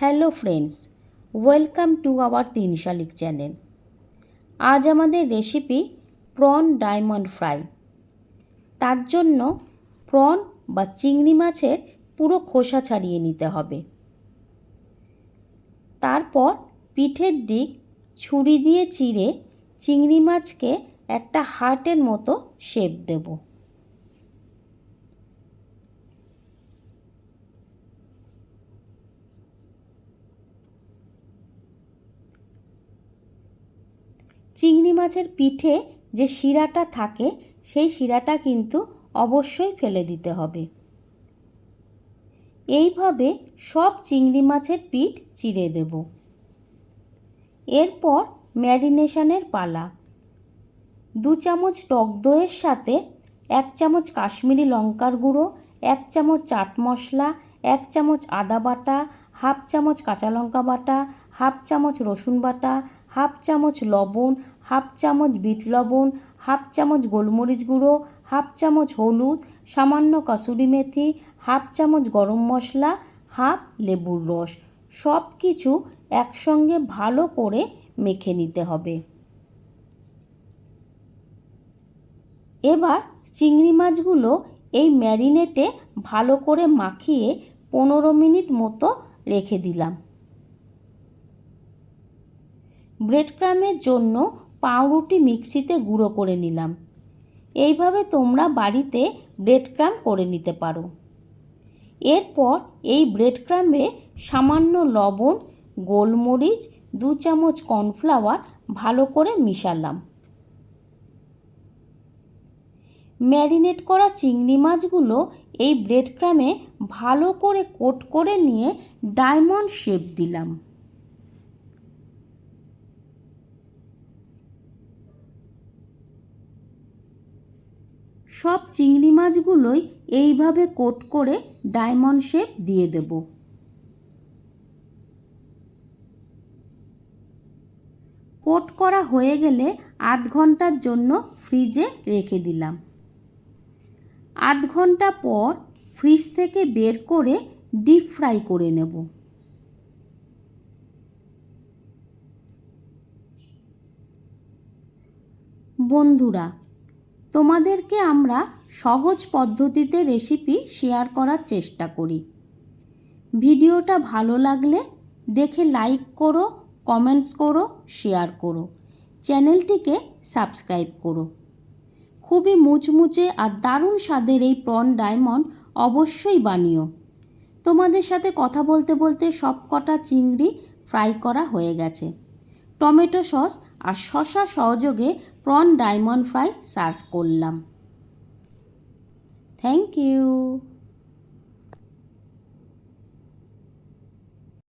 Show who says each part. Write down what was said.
Speaker 1: Hello friends, welcome to our Tin Shalik channel. আজ আমাদের recipe prawn diamond fry. তার জন্য প্রন বা চিংড়ি মাছের পুরো খোসা ছাড়িয়ে নিতে হবে। তারপর পিঠের দিক ছুরি দিয়ে চিড়ে চিংড়ি মাছকে একটা হার্টের মতো শেপ দেবো। চিংড়ি মাছের পিঠে যে শিরাটা থাকে, সেই শিরাটা কিন্তু অবশ্যই ফেলে দিতে হবে। এইভাবে সব চিংড়ি মাছের পিঠ চিড়ে দেব। এরপর ম্যারিনেশনের পালা। দু চামচ টক দইয়ের সাথে এক চামচ কাশ্মীরি লঙ্কার গুঁড়ো, এক চামচ চাট মশলা, এক চামচ আদা বাটা, হাফ চামচ কাঁচা লঙ্কা বাটা, হাফ চামচ রসুন বাটা হাফ চামচ লবণ, হাফ চামচ বিট লবণ, হাফ চামচ গোলমরিচ গুঁড়ো, হাফ চামচ হলুদ, সামান্য কসুরি মেথি, হাফ চামচ গরম মশলা, হাফ লেবুর রস। সব কিছু একসঙ্গে ভালো করে মেখে নিতে হবে। এবার চিংড়ি মাছগুলো এই ম্যারিনেটে ভালো করে মাখিয়ে পনেরো মিনিট মতো রেখে দিলাম। ব্রেড ক্রামের জন্য পাউরুটি মিক্সিতে গুঁড়ো করে নিলাম। এইভাবে তোমরা বাড়িতে ব্রেড ক্রাম করে নিতে পারো। এরপর এই ব্রেড ক্রামে সামান্য লবণ, গোলমরিচ, দু চামচ কর্নফ্লাওয়ার ভালো করে মিশালাম। ম্যারিনেট করা চিংড়ি মাছগুলো এই ব্রেড ক্রামে ভালো করে কোট করে নিয়ে ডায়মন্ড শেপ দিলাম। সব চিংড়ি মাছগুলোই এইভাবে কোট করে ডায়মন্ড শেপ দিয়ে দেব। কোট করা হয়ে গেলে আধ ঘণ্টার জন্য ফ্রিজে রেখে দিলাম। আধ ঘণ্টা পর ফ্রিজ থেকে বের করে ডিপ ফ্রাই করে নেব। বন্ধুরা তোমাদেরকে আমরা সহজ পদ্ধতিতে রেসিপি শেয়ার করার চেষ্টা করি। ভিডিওটা ভালো লাগলে দেখে লাইক করো কমেন্টস করো শেয়ার করো। চ্যানেলটিকে সাবস্ক্রাইব করো। খুবই মুচমুচে আর দারুণ স্বাদের এই প্রন ডায়মন্ড অবশ্যই বানিও। তোমাদের সাথে কথা বলতে বলতে সব কটা চিংড়ি ফ্রাই করা হয়ে গেছে। টমেটো সস আর শশা সহযোগে প্রন ডায়মন্ড ফ্রাই সার্ভ করলাম। Thank you.